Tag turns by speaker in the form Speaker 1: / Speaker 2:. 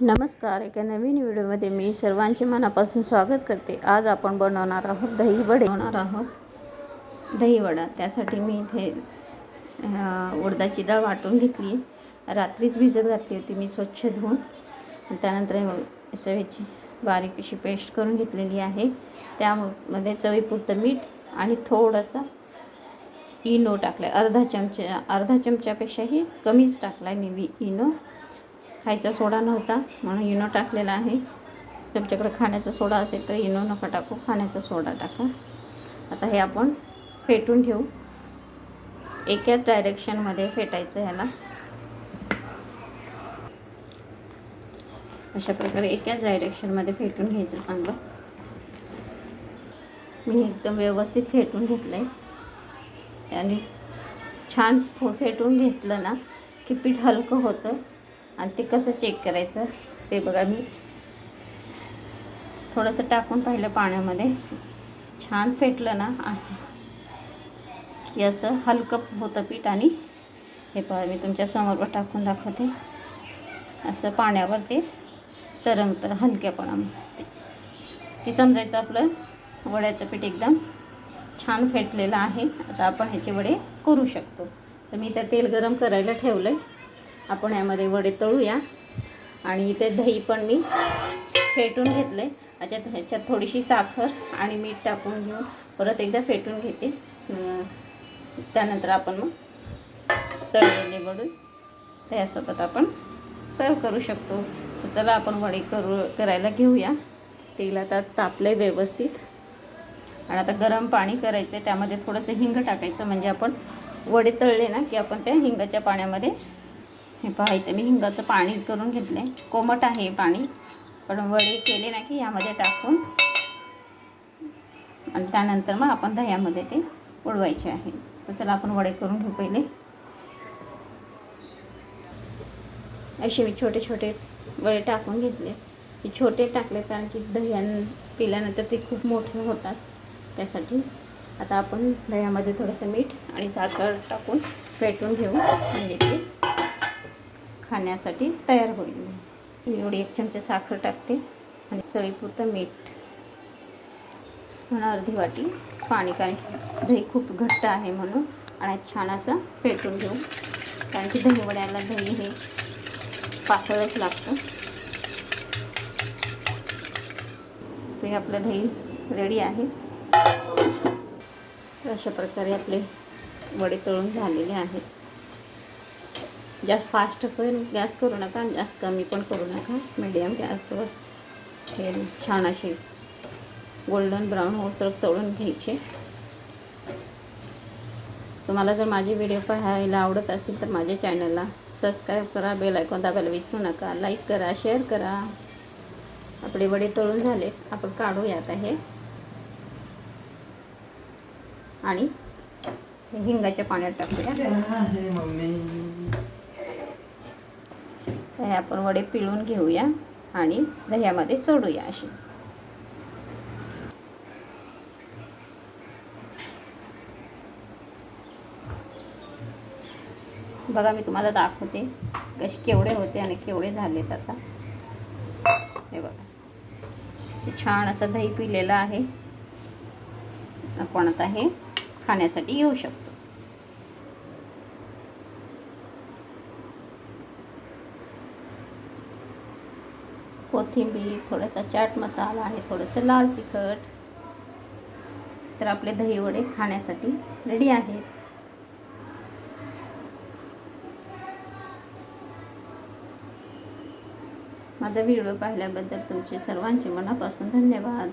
Speaker 1: नमस्कार एका नवीन व्हिडिओमध्ये मी सर्वांचे मनापासून स्वागत करते. आज आपण बनवणार आहोत दही वडे. बनवणार आहोत दही वडा. त्यासाठी मी इथे उडदाची डाळ वाटून घेतली रात्रीच भिजत घातली होती मी स्वच्छ धुवून. त्यानंतर हे बारीक अशी पेस्ट करून घेतलेली आहे. त्यामध्ये चवीपुरतं मीठ आणि थोडंसं इनो टाकला आहे अर्धा चमचा अर्धा चमच्यापेक्षाही कमीच टाकला आहे मी वि इनो. खायचा सोडा नव्हता म्हणून इनो टाकलेला आहे. तुमच्याकडे खाण्याचा सोडा असेल तर इनो नका टाकू खाण्याचा सोडा टाका. आता हे आपण फेटून घेऊ. एकाच डायरेक्शनमध्ये फेटायचं ह्याला. अशा प्रकारे एकाच डायरेक्शनमध्ये फेटून घ्यायचं चांगलं. मी एकदम व्यवस्थित फेटून घेतलं आहे आणि छान फो फेटून घेतलं ना की पीठ हलकं होतं. आणि ते कसं चेक करायचं ते बघा मी. थोडंसं टाकून पाहिलं पाण्यामध्ये. छान फेटलं ना. की असं हलकं होतं पीठ आणि हे पहा मी तुमच्यासमोर टाकून दाखवते. असं पाण्यावर ते तरंगतं हलक्यापणामध्ये. की समजायचं आपलं? वड्याचं पीठ एकदम छान फेटलेलं आहे. आता आपण ह्याचे वडे करू शकतो. तर मी त्या तेल गरम करायला ठेवलं आहे आपण यामध्ये वडे तळूया. आणि इथे दही पण मी फेटून घेतलं आहे याच्यात ह्याच्यात थोडीशी साखर आणि मीठ टाकून घेऊन परत एकदा फेटून घेते. त्यानंतर आपण मग तळलेले वडे त्यासोबत आपण सर्व करू शकतो. चला आपण वडे करू करायला घेऊया. तेल आता तापलं आहे व्यवस्थित. आणि आता गरम पाणी करायचं आहे त्यामध्ये थोडंसं हिंग टाकायचं. म्हणजे आपण वडे तळले ना की आपण त्या हिंगाच्या पाण्यामध्ये हे पहा इथे मी हिंगाचं पाणी करून घेतलं आहे कोमट आहे पाणी. पण वडे केले ना की यामध्ये टाकून. आणि त्यानंतर मग आपण दह्यामध्ये ते उडवायचे आहे. तर चला आपण वडे करून घेऊ पहिले. असे मी छोटे छोटे वडे टाकून घेतले. की छोटे टाकले कारण की दह्यान पिल्यानंतर ते खूप मोठे होतात. त्यासाठी आता आपण दह्यामध्ये थोडंसं मीठ आणि साखर टाकून फेटून घेऊ. म्हणजे ते खाण्यासाठी तयार होईल. एवढी एक चमचा साखर टाकते आणि चवीपुरतं मीठ. म्हणून अर्धी वाटी पाणी कारण की दही खूप घट्ट आहे म्हणून आणि छान असं फेटून घेऊ. कारण की दही वड्याला दही हे पातळच लागतं. तर हे आपलं दही रेडी आहे. अशा प्रकारे आपले वडे तळून झालेले आहेत. जास्त फास्ट पण गॅस करू नका आणि जास्त कमी पण करू नका. मीडियम गॅसवर. हे छान असे गोल्डन ब्राऊन होसर तळून घ्यायचे. तुम्हाला जर माझे व्हिडिओ पाहायला आवडत असतील तर माझ्या चॅनलला सबस्क्राईब करा बेल ऐकून दाबायला विसरू नका. लाईक करा शेअर करा. आपले वडे तळून झाले आपण काढूयात आहे आणि हिंगाच्या पाण्यात टाकूया. तर हे आपण वडे पिळून घेऊया आणि दह्यामध्ये सोडूया अशी. बघा मी तुम्हाला दाखवते कसे केवढे होते आणि केवढे झालेत आता. हे बघा. छान असं दही पिलेलं आहे. आपण आता हे खाण्यासाठी येऊ शकतो. कोथिंबीर थोडासा चाट मसाला आणि थोडंसं लाल तिखट. तर आपले दहीवडे खाण्यासाठी रेडी आहेत. माझा व्हिडिओ पाहिल्याबद्दल तुमचे सर्वांचे मनापासून धन्यवाद.